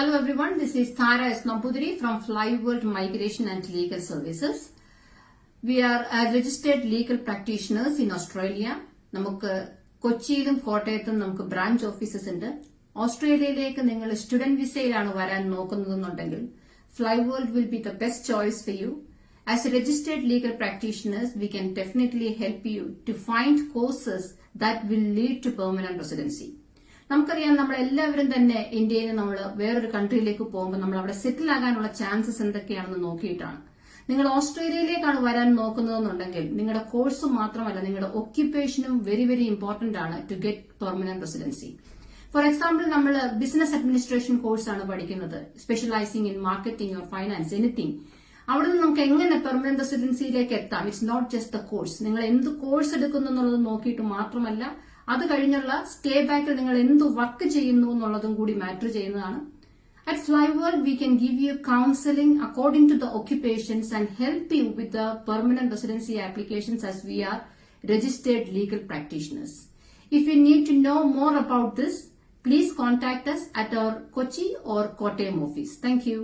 Hello everyone, this is Tara S. Nambudiri from Flyworld Migration and Legal Services. We are a registered legal practitioners in Australia. നമുക്ക് കൊച്ചിയിലും കോട്ടയത്തും നമുക്ക് branch offices ഉണ്ട് ഓസ്ട്രേലിയയിലേക്ക് നിങ്ങൾ student വിസയിലാണ് വരാൻ നോക്കുന്നതെന്നുണ്ടെങ്കിൽ Fly World will be the best choice for you as registered legal practitioners we can definitely help you to find courses that will lead to permanent residency നമുക്കറിയാം നമ്മൾ എല്ലാവരും തന്നെ ഇന്ത്യയിൽ നിന്ന് നമ്മൾ വേറൊരു കൺട്രിയിലേക്ക് പോകുമ്പോൾ നമ്മൾ അവിടെ സെറ്റിൽ ആകാനുള്ള ചാൻസസ് എന്തൊക്കെയാണെന്ന് നോക്കിയിട്ടാണ്. നിങ്ങൾ ഓസ്ട്രേലിയയിലേക്കാണ് വരാൻ നോക്കുന്നതെന്നുണ്ടെങ്കിൽ നിങ്ങളുടെ കോഴ്സ് മാത്രമല്ല നിങ്ങളുടെ ഒക്യുപ്പേഷനും വെരി വെരി ഇമ്പോർട്ടന്റ് ആണ് to get permanent residency for example നമ്മൾ ബിസിനസ് അഡ്മിനിസ്ട്രേഷൻ കോഴ്സ് ആണ് പഠിക്കുന്നത്. Specialising in marketing or finance anything അവിടെ നിന്ന് നമുക്ക് എങ്ങനെ പെർമനന്റ് റെസിഡൻസിയിലേക്ക് എത്താം? It's not just the course നിങ്ങൾ എന്ത് കോഴ്സ് എടുക്കുന്നു എന്നുള്ളത് നോക്കിയിട്ട് മാത്രമല്ല അത് കഴിഞ്ഞുള്ള സ്റ്റേ ബാക്കിൽ നിങ്ങൾ എന്ത് വർക്ക് ചെയ്യുന്നു എന്നുള്ളതും കൂടി മാറ്റർ ചെയ്യുന്നതാണ് At Flyworld, we can give you counseling according to the occupations and help you with the permanent residency applications as we are registered legal practitioners. If you need to know more about this, please contact us at our Kochi or Kottayam office. Thank you.